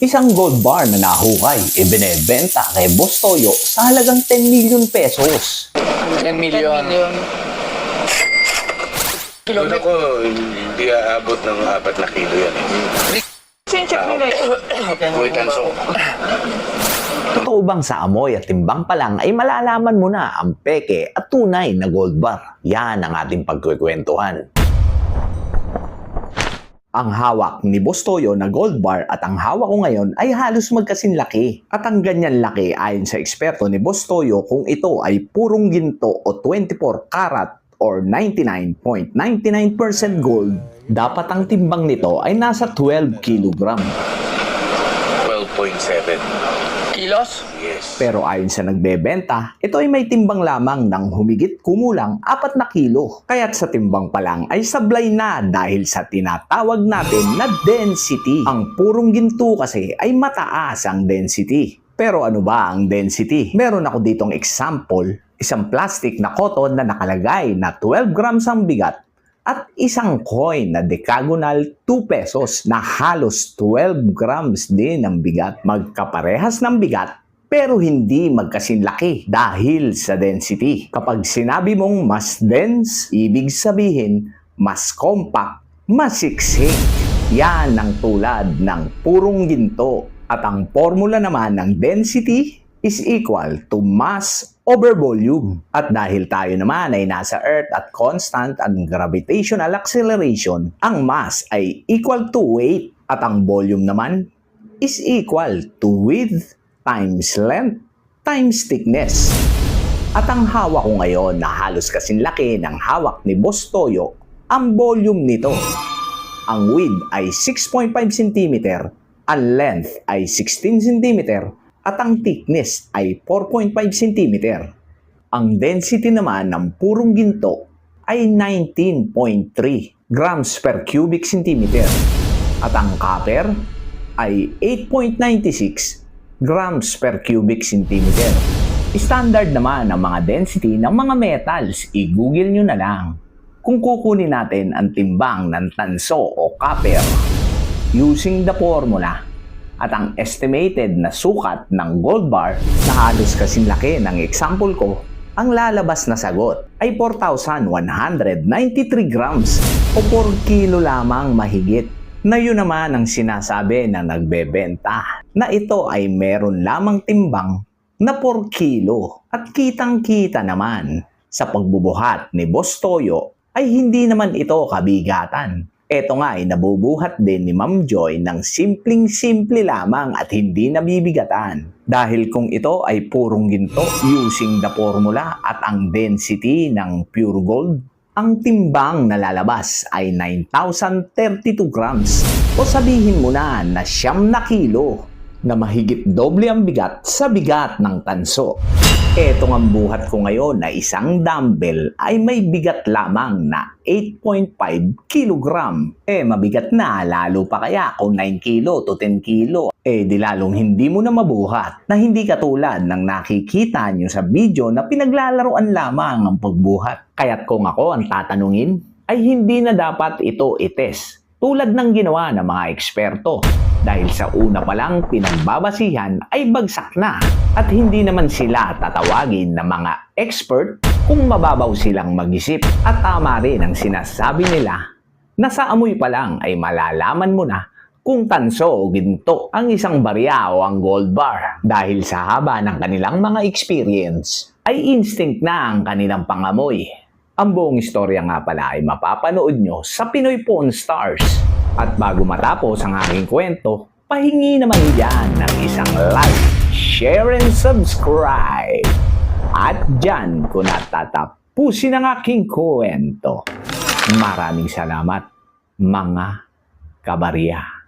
Isang gold bar na nahukay, ibinebenta kay Boss Toyo sa halagang 10 million pesos. 10 million. Una ko, hindi aabot ng apat na kilo yan. eh. Check nila eh. Kuya Tanso. Totoo bang sa amoy at timbang pa lang ay malalaman mo na ang peke at tunay na gold bar? Yan ang ating pagkukwentuhan. Ang hawak ni Boss Toyo na gold bar at ang hawak ko ngayon ay halos magkasin laki. At ang ganyan laki ayon sa eksperto ni Boss Toyo kung ito ay purong ginto o 24 karat or 99.99% gold, dapat ang timbang nito ay nasa 12 kilogram. 12.7. Kilos? Yes. Pero ayon sa nagbebenta, ito ay may timbang lamang ng humigit kumulang 4 na kilo. Kaya't sa timbang pa lang ay sablay na dahil sa tinatawag natin na density. Ang purong ginto kasi ay mataas ang density. Pero ano ba ang density? Meron ako ditong example, isang plastic na cotton na nakalagay na 12 grams ang bigat at isang coin na decagonal 2 pesos na halos 12 grams din ang bigat. Magkaparehas ng bigat pero hindi magkasinlaki dahil sa density. Kapag sinabi mong mas dense, ibig sabihin mas compact, mas siksik. Yan ang tulad ng purong ginto. At ang formula naman ng density is equal to mass over volume. At dahil tayo naman ay nasa Earth at constant ang gravitational acceleration, ang mass ay equal to weight at ang volume naman is equal to width times length times thickness. At ang hawak ko ngayon na halos kasing laki ng hawak ni Boss Toyo, ang volume nito. Ang width ay 6.5 cm, ang length ay 16 cm, at ang thickness ay 4.5 cm. Ang density naman ng purong ginto ay 19.3 grams per cubic centimeter. At ang copper ay 8.96 grams per cubic centimeter. Standard naman ang mga density ng mga metals, i-google nyo na lang. Kung kukunin natin ang timbang ng tanso o copper using the formula at ang estimated na sukat ng gold bar na halos kasing laki ng example ko, ang lalabas na sagot ay 4,193 grams o 4 kilo lamang mahigit na yun naman ang sinasabi na nagbebenta na ito ay meron lamang timbang na 4 kilo at kitang-kita naman sa pagbubuhat ni Boss Toyo ay hindi naman ito kabigatan. Ito nga ay nabubuhat din ni Ma'am Joy ng simpleng-simple lamang at hindi nabibigatan. Dahil kung ito ay purong ginto using the formula at ang density ng pure gold, ang timbang na lalabas ay 9,032 grams o sabihin mo na na siyam na kilo na mahigit doble ang bigat sa bigat ng tanso. Etong ang buhat ko ngayon na isang dumbbell ay may bigat lamang na 8.5 kilogram. Eh mabigat na lalo pa kaya kung 9 kilo to 10 kilo. Eh di lalong hindi mo na mabuhat na hindi katulad ng nakikita nyo sa video na pinaglalaroan lamang ang pagbuhat. Kaya't kung ako ang tatanungin, ay hindi na dapat ito itest tulad ng ginawa ng mga eksperto. Dahil sa una pa lang pinagbabasihan ay bagsak na at hindi naman sila tatawagin na mga expert kung mababaw silang mag-isip at tama rin ang sinasabi nila na sa amoy pa lang ay malalaman mo na kung tanso o ginto ang isang barya o ang gold bar dahil sa haba ng kanilang mga experience ay instinct na ang kanilang pangamoy. Ang buong istorya nga pala ay mapapanood nyo sa Pinoy Pawn Stars. At bago matapos ang aking kwento, pahingi naman dyan ng isang like, share, and subscribe. At dyan ko natatapusin ang aking kwento. Maraming salamat, mga kabarya.